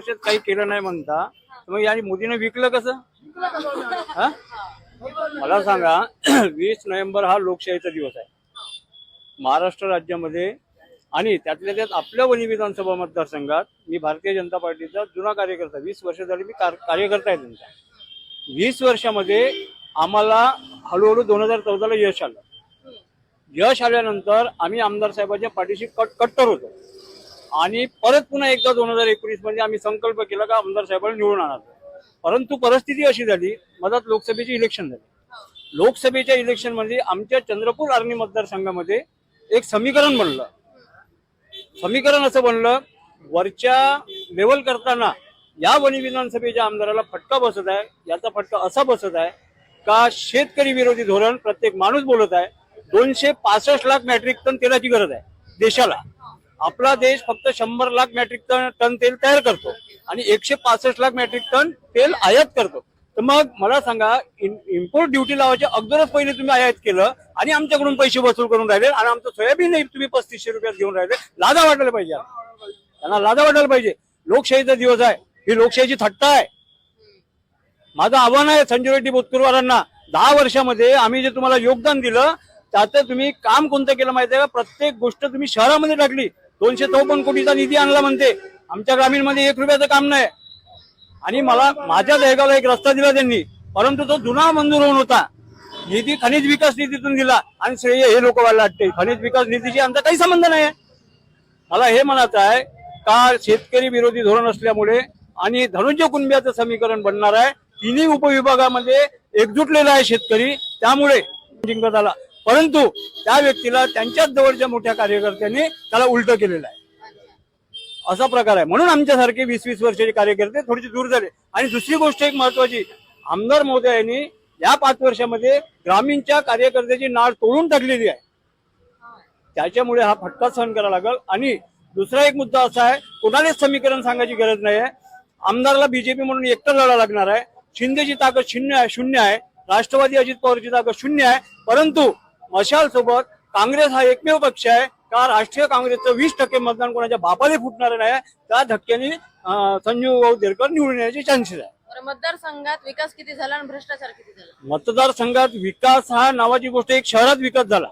वर्षात काही केलं नाही म्हणता. तर मग या मोदीने विकलं कसं? हा? मला सांगा वीस नोव्हेंबर हा लोकशाहीचा दिवस आहे. महाराष्ट्र राज्यामध्ये आणि त्यातल्या त्यात आपल्या वणी विधानसभा मतदारसंघात मी भारतीय जनता पार्टीचा जुना कार्यकर्ता वीस वर्ष झाली मी कार्यकर्ता आहे त्यांचा. वीस वर्षामध्ये आम्हाला हळूहळू दोन हजार चौदाला यश आलं. यश आल्यानंतर आम्ही आमदार साहेबांच्या पाठीशी कट कट्टर होतो. आणि परत पुन्हा एकदा दोन हजार एकोणीसमध्ये आम्ही संकल्प केला का आमदार साहेबांना निवडून आणायचं. परंतु परिस्थिती अशी झाली मधात लोकसभेची इलेक्शन झाली. लोकसभेच्या इलेक्शनमध्ये आमच्या चंद्रपूर आर्मी मतदारसंघामध्ये एक समीकरण बनलं. समीकरण असं बनलं वरच्या लेवल करताना या वणी विधानसभेच्या आमदाराला फटका बसत आहे याचा फटका असा बसत आहे का शेतकरी विरोधी धोरण प्रत्येक माणूस बोलत आहे दोनशे पासष्ट लाख मॅट्रिक टन तेलाची गरज आहे देशाला. आपला देश फक्त शंभर लाख मॅट्रिक टन टन तेल तयार करतो आणि एकशे पासष्ट लाख मॅट्रिक टन तेल आयात करतो. तर मग मला सांगा इम्पोर्ट ड्युटी लावायच्या अगोदरच पहिले तुम्ही आयात केलं आणि आमच्याकडून पैसे वसूल करून राहिले आणि आमचं सोयाबीन तुम्ही पस्तीसशे रुपयात घेऊन राहिले. लादा वाटायला पाहिजे. त्यांना लादा वाटायला पाहिजे. लोकशाहीचा दिवस आहे. ही लोकशाहीची थट्टा आहे. माझं आव्हान आहे संजय रेड्डी बोतकुरवारांना दहा वर्षामध्ये आम्ही जे तुम्हाला योगदान दिलं त्याचं तुम्ही काम कोणतं केलं माहिती आहे का? प्रत्येक गोष्ट तुम्ही शहरामध्ये टाकली. दोनशे चौपन्न कोटीचा निधी आणला म्हणते. आमच्या ग्रामीणमध्ये एक रुपयाचं काम नाही. आणि मला माझ्या दहगावला एक रस्ता दिला त्यांनी. परंतु तो जुना मंजूर होऊन होता. निधी खनिज विकास निधीतून दिला. आणि श्रेय हे लोक व्हायला वाटते खनिज विकास निधीशी आमचा काही संबंध नाही. मला हे म्हणायचं आहे का शेतकरी विरोधी धोरण असल्यामुळे आणि धनुज्य कुंभ्याचं समीकरण बनणार आहे तिन्ही उपविभागामध्ये एकजुटलेला आहे शेतकरी. त्यामुळे जिंकत आला. परंतु त्या व्यक्तीला त्यांच्याच जवळच्या मोठ्या कार्यकर्त्यांनी त्याला उलट केलेलं आहे. असा प्रकार आहे. म्हणून आमच्यासारखे वीस वीस वर्षाचे कार्यकर्ते थोडेसे दूर झाले. आणि दुसरी गोष्ट एक महत्वाची आमदार महोदयांनी या पाच वर्षामध्ये ग्रामीणच्या कार्यकर्त्याची नाळ तोडून टाकलेली आहे. त्याच्यामुळे हा फटका सहन करावा लागेल. आणि दुसरा एक मुद्दा असा आहे कोणालाच समीकरण सांगायची गरज नाही आहे आमदारला बीजेपी म्हणून एकटं लढा लागणार आहे. शिंदेची ताकद शून्य आहे शून्य आहे. राष्ट्रवादी अजित पवारची ताकद शून्य आहे. परंतु मशाल सोबत काँग्रेस हा एकमेव पक्ष आहे. का राष्ट्रीय काँग्रेसचं वीस टक्के मतदान कोणाच्या बापाने फुटणार नाही त्या धक्क्याने संजीव भाऊ देरकर निवडून येण्याचे चान्सेस आहे मतदारसंघात विकास किती झाला आणि भ्रष्टाचार किती झाला? मतदारसंघात विकास हा नावाची गोष्ट एक शहरात विकास झाला.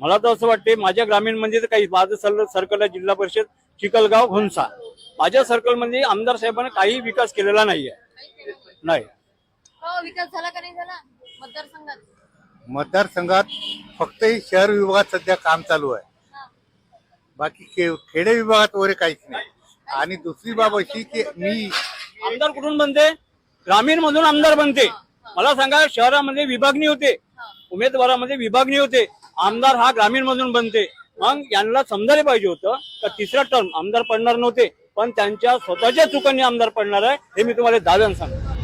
मला तर असं वाटते माझ्या ग्रामीणमध्ये तर काही माझं सर सर्कल आहे जिल्हा परिषद चिकलगाव घोनसा. माझ्या सर्कलमध्ये आमदार साहेबांनी काही विकास केलेला नाहीये. नाही. हो विकास झाला का नाही झाला? मतदारसंघात. मतदारसंघात फक्त शहर विभागात सध्या काम चालू आहे. बाकी खे- खेडे विभागात वगैरे काहीच नाही. आणि दुसरी बाब अशी की मी आमदार कुठून बनते? ग्रामीण मधून आमदार बनते. मला सांगा शहरामध्ये विभागणी होते. उमेदवारामध्ये विभागणी होते. आमदार हा ग्रामीण मधून बनते. मग यांना समजायला पाहिजे होतं का तिसरा टर्म आमदार पडणार नव्हते पण त्यांच्या स्वतःच्या चुकांनी आमदार पडणार आहे हे मी तुम्हाला दाव्यानं सांगतो.